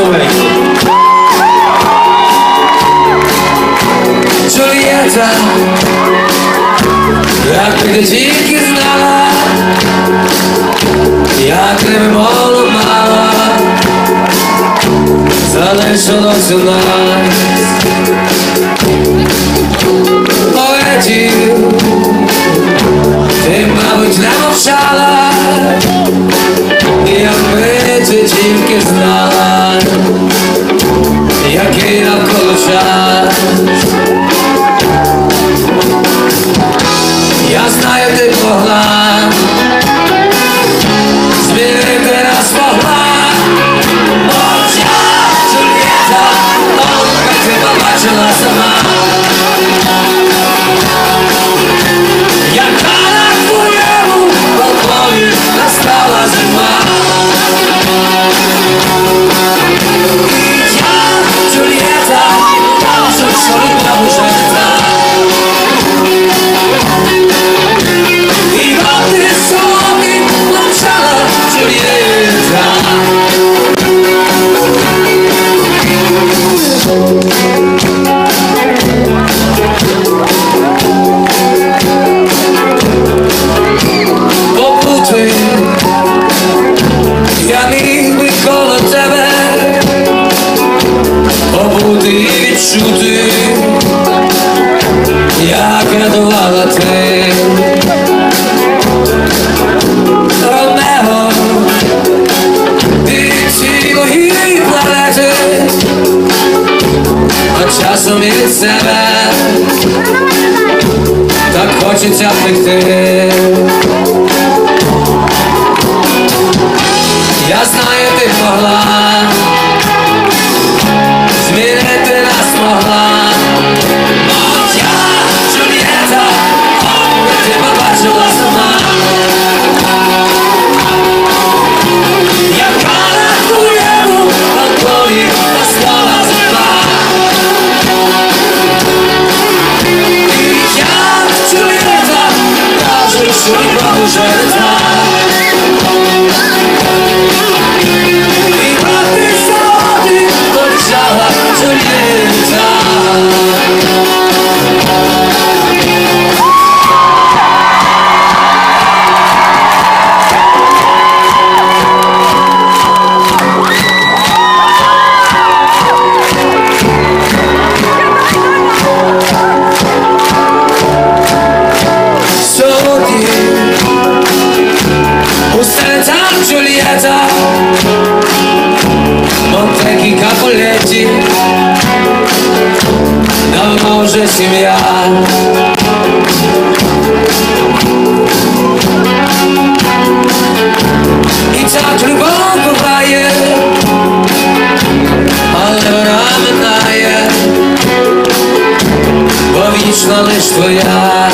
Словенії. Джульєта, як ти не тільки знала, як не мало мала, залишилося нас. Поетів, ти могла змінити нас могла. Мовча, Джульєта, о, як ти побачила сама. Відчути, як рятувала ти. Ромео, ти цілої а часом від себе так хочеться втекти. Я знаю, ти могла Os não Вже сім'я І так любов буває Але вона минає. Бо вічна лиш твоя